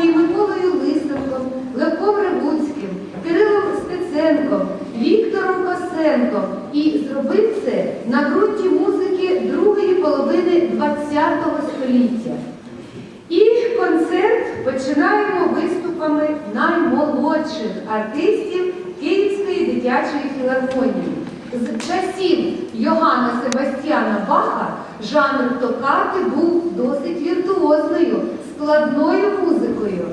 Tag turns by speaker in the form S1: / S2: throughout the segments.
S1: компанією Миколою Лисенком, Левком Ревуцьким, Кирилом Стеценком, Віктором Косенком і зробив це на ґрунті музики другої половини ХХ століття. І концерт починаємо виступами наймолодших артистів Київської дитячої філармонії. З часів Йоганна Себастьяна Баха жанр токати був досить віртуозною, складною музикою.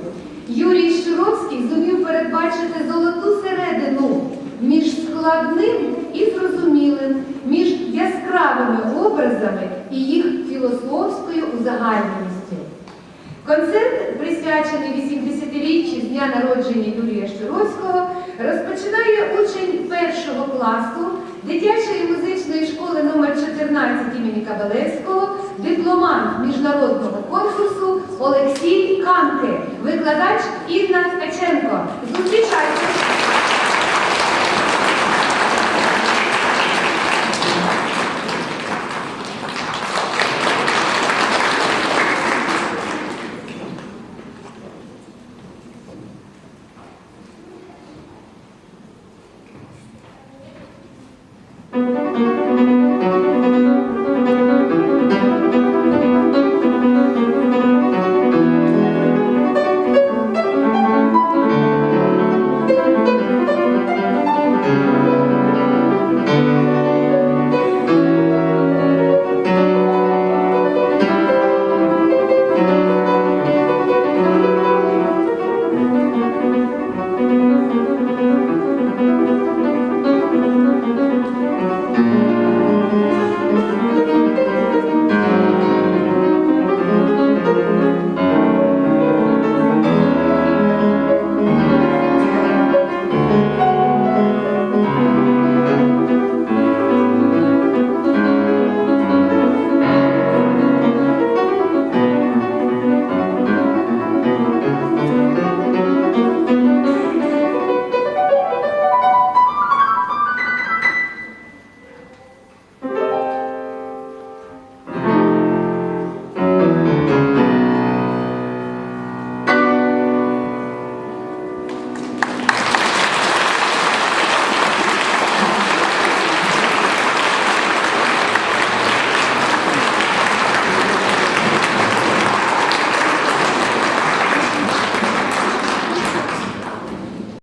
S1: Юрій Шуровський зумів передбачити золоту середину між складним і зрозумілим, між яскравими образами і їх філософською узагальненістю. Концерт, присвячений 80-річчю з дня народження Юрія Щуровського, розпочинає учень першого класу дитячої музичної школи номер 14 імені Кабелевського, дипломант міжнародного Софії Канти, викладач Інна Ткаченко. Зустрічайте! thank you